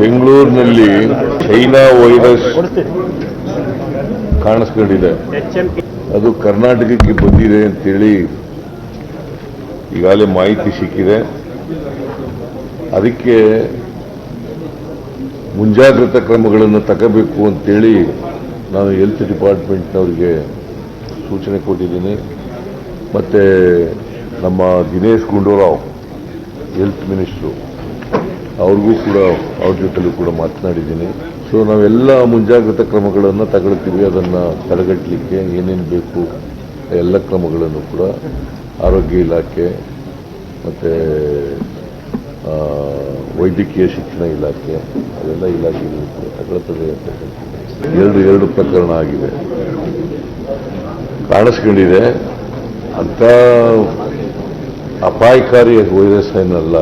ಬೆಂಗಳೂರಿನಲ್ಲಿ China virus ಕಾಣಿಸ್ಕೊಂಡಿದೆ. ಅದು ಕರ್ನಾಟಕಕ್ಕೆ ಬಂದಿದೆ ಅಂತೇಳಿ ಈಗಾಗಲೇ ಮಾಹಿತಿ ಸಿಕ್ಕಿದೆ. ಅದಕ್ಕೆ ಮುಂಜಾಗ್ರತಾ ಕ್ರಮಗಳನ್ನು ತಗೋಬೇಕು ಅಂತೇಳಿ ನಾನು ಹೆಲ್ತ್ ಡಿಪಾರ್ಟ್ಮೆಂಟ್ನವರಿಗೆ ಸೂಚನೆ ಕೊಟ್ಟಿದ್ದೀನಿ. ಮತ್ತು ನಮ್ಮ ದಿನೇಶ್ ಗುಂಡೂರಾವ್ ಹೆಲ್ತ್ ಮಿನಿಸ್ಟ್ರು ಅವ್ರಿಗೂ ಕೂಡ ಅವ್ರ ಜೊತೆಲೂ ಕೂಡ ಮಾತನಾಡಿದ್ದೀನಿ. ಸೊ ನಾವೆಲ್ಲ ಮುಂಜಾಗ್ರತಾ ಕ್ರಮಗಳನ್ನು ತಗೊಳ್ತೀವಿ. ಅದನ್ನು ತಡೆಗಟ್ಟಲಿಕ್ಕೆ ಏನೇನು ಬೇಕು, ಎಲ್ಲ ಕ್ರಮಗಳನ್ನು ಕೂಡ ಆರೋಗ್ಯ ಇಲಾಖೆ ಮತ್ತು ವೈದ್ಯಕೀಯ ಶಿಕ್ಷಣ ಇಲಾಖೆ, ಅದೆಲ್ಲ ಇಲಾಖೆಗಳು ತಗೊಳ್ತದೆ ಅಂತ ಹೇಳ್ತೀನಿ. ಎರಡು ಎರಡು ಪ್ರಕರಣ ಆಗಿದೆ. ಕಾಣಿಸ್ಕೊಂಡಿದೆ ಅಂತ ಅಪಾಯಕಾರಿ ವೈರಸ್ ಏನಲ್ಲ.